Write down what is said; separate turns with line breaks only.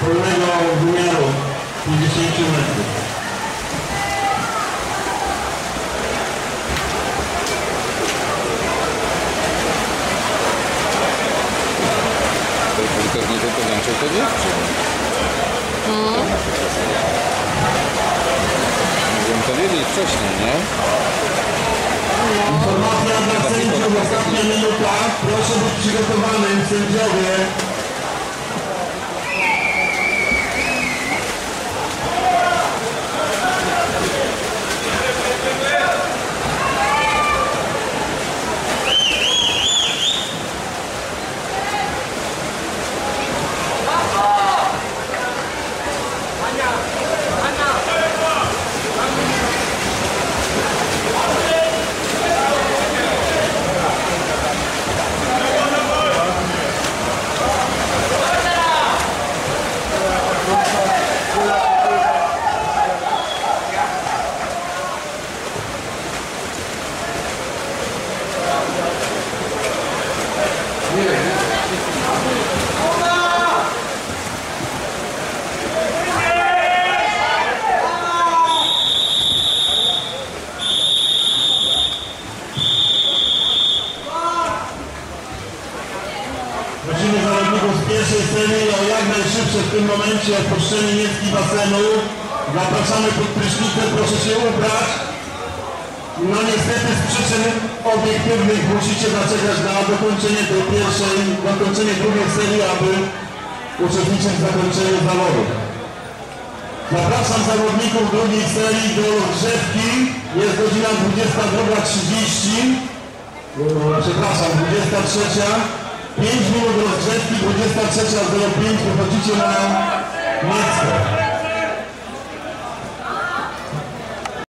polnego wymiaru 50 metrów.
Tylko tańczył to dziewczyn. Mogłem to wiedzieć wcześniej, nie?
Informacja dla sędziów, ostatnia minuta. Proszę być przygotowanym, sędziowie. Prosimy zawodników z pierwszej serii o jak najszybsze w tym momencie opuszczenie niecki basenu. Zapraszamy pod prysznicem, proszę się ubrać. No niestety z przyczyn obiektywnych musicie zaczekać na dokończenie tej pierwszej, dokończenie drugiej serii, aby uczestniczyć w zakończeniu zawodów. Zapraszam zawodników drugiej serii do rozgrzewki. Jest godzina 22.30. Przepraszam, 23. 5 minut rozgrzewki, 23.05 wychodzicie na miejsce.